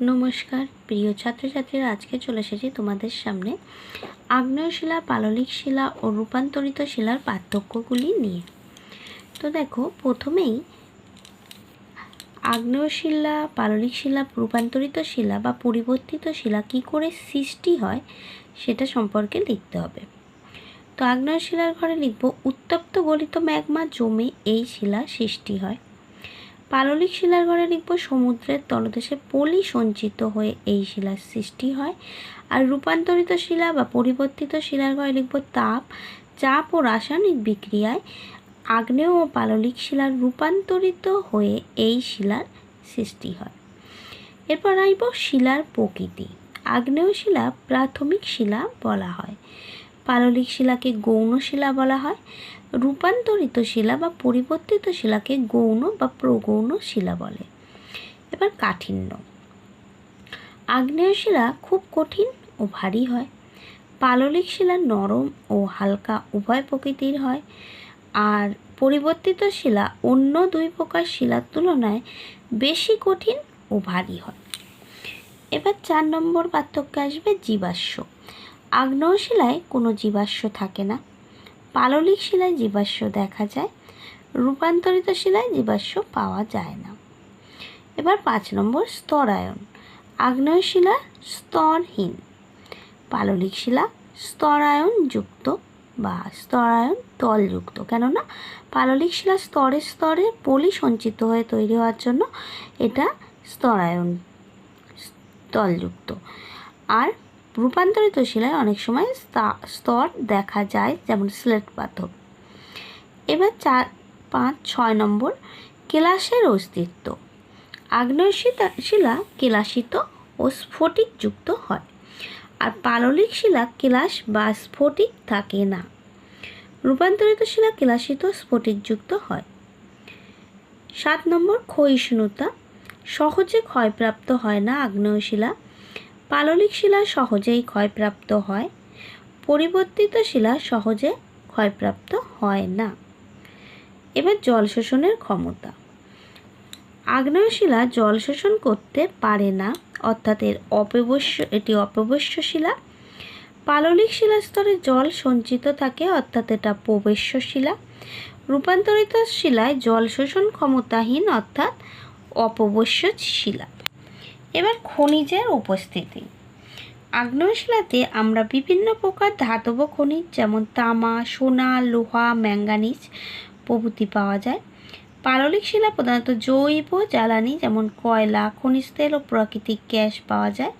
নমস্কার, প্রিয় ছাত্রছাত্রীরা, আজকে চলে এসেছি তোমাদের সামনে আগ্নেয় শিলা পাললিক শিলা ও রূপান্তরিত শিলার পার্থক্যগুলি নিয়ে। তো দেখো, প্রথমেই আগ্নেয় শিলা পাললিক শিলা, রূপান্তরিত শিলা বা পরিবর্তিত শিলা কী করে সৃষ্টি হয় সেটা সম্পর্কে লিখতে হবে। তো আগ্নেয় শিলার ঘরে লিখব, উত্তপ্ত গলিত ম্যাগমা জমে এই শিলা সৃষ্টি হয়। পাললিক শিলার ঘরে লিখব সমুদ্রের তলদেশে পলি সঞ্চিত হয়ে এই শিলার সৃষ্টি হয়। আর রূপান্তরিত শিলা বা পরিবর্তিত শিলার ঘরে লিখব তাপ, চাপ ও রাসায়নিক বিক্রিয়ায় আগ্নেয় ও পাললিক শিলার রূপান্তরিত হয়ে এই শিলার সৃষ্টি হয়। এরপর আসব শিলার প্রকৃতি। আগ্নেয় শিলা প্রাথমিক শিলা বলা হয়। পাললিক শিলাকে গৌণ শিলা বলা হয়। রূপান্তরিত শিলা বা পরিবর্তিত শিলাকে গৌণ বা প্রগৌণ শিলা বলে। এবার কাঠিন্য। আগ্নেয় শিলা খুব কঠিন ও ভারী হয়। পাললিক শিলা নরম ও হালকা উভয় প্রকৃতির হয়। আর পরিবর্তিত শিলা অন্য দুই প্রকার শিলার তুলনায় বেশি কঠিন ও ভারী হয়। এবার চার নম্বর পার্থক্য আসবে জীবাশ্ম। আগ্নেয় শিলায় কোনো জীবাশ্ম থাকে না। পাললিক শিলায় জীবাশ্ম দেখা যায়, রূপান্তরিত শিলায় জীবাশ্ম পাওয়া যায় না। এবার পাঁচ নম্বর স্তরায়ন, আগ্নেয় শিলা স্তরহীন। পাললিক শিলা স্তরায়ন যুক্ত বা স্তরায়ন তলযুক্ত। কেননা পাললিক শিলা স্তরে স্তরে পলি সঞ্চিত হয়ে তৈরি হওয়ার জন্য এটা স্তরায়ন তলযুক্ত আর রূপান্তরিত শিলায় অনেক সময় স্তর দেখা যায়, যেমন স্লেট পাথর এবার চার, পাঁচ, ছয় নম্বর, কেলাসের অস্তিত্ব। আগ্নেয় শিলা কেলাসিত ও স্ফটিকযুক্ত হয়, আর পাললিক শিলা কেলাস বা স্ফটিক থাকে না। রূপান্তরিত শিলা কেলাসিত স্ফটিকযুক্ত হয়। সাত নম্বর, ক্ষয়িষ্ণুতা। সহজে ক্ষয়প্রাপ্ত হয় না আগ্নেয় শিলা। পাললিক শিলা সহজেই ক্ষয়প্রাপ্ত হয়, পরিবর্তিত শিলা সহজে ক্ষয়প্রাপ্ত হয় না। এবার জল শোষণের ক্ষমতা। আগ্নেয় শিলা জল শোষণ করতে পারে না, অর্থাৎ এর অপবশ্য, এটি অপবশ্য শিলা। পাললিক শিলা স্তরে জল সঞ্চিত থাকে, অর্থাৎ এটা প্রবেশ্য শিলা। রূপান্তরিত শিলায় জল শোষণ ক্ষমতাহীন, অর্থাৎ অপবশ্য শিলা। এবার খনিজের উপস্থিতি। আগ্নেয়শিলাতে আমরা বিভিন্ন প্রকার ধাতব খনিজ যেমন তামা, সোনা, লোহা, ম্যাঙ্গানিজ প্রভৃতি পাওয়া যায়। পাললিক শিলা প্রধানত জৈব জ্বালানি যেমন কয়লা, খনিজ তেল ও প্রাকৃতিক গ্যাস পাওয়া যায়।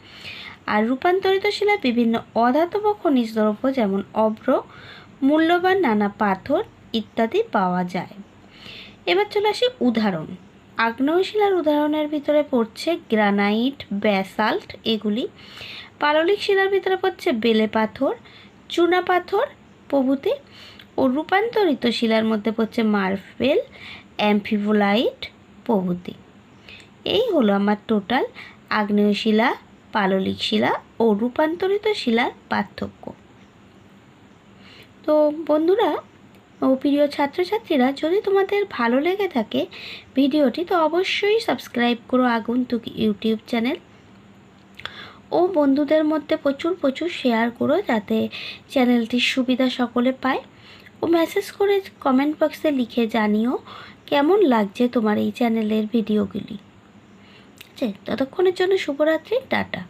আর রূপান্তরিত শিলা বিভিন্ন অধাতব খনিজ দ্রব্য যেমন অভ্র, মূল্যবান নানা পাথর ইত্যাদি পাওয়া যায়। এবার চলে আসি উদাহরণ। আগ্নেয় শিলার উদাহরণের ভিতরে পড়ছে গ্রানাইট, ব্যাসাল্ট এগুলি। পাললিক শিলার ভিতরে পড়ছে বেলে পাথর, চুনা পাথর প্রভৃতি ও রূপান্তরিত শিলার মধ্যে পড়ছে মার্বেল, অ্যাম্ফিবোলাইট প্রভৃতি। এই হলো আমার টোটাল আগ্নেয় শিলা পাললিক শিলা ও রূপান্তরিত শিলার পার্থক্য। তো বন্ধুরা ও প্রিয় ছাত্রছাত্রীরা, যদি তোমাদের ভালো লেগে থাকে ভিডিওটি, তো অবশ্যই সাবস্ক্রাইব করো আগন্তুক ইউটিউব চ্যানেল। ও বন্ধুদের মধ্যে প্রচুর প্রচুর শেয়ার করো যাতে চ্যানেলটির সুবিধা সকলে পায়। ও মেসেজ করে কমেন্ট বক্সে লিখে জানিও কেমন লাগছে তোমার এই চ্যানেলের ভিডিওগুলি। ঠিক, ততক্ষণের জন্য শুভরাত্রি, টাটা।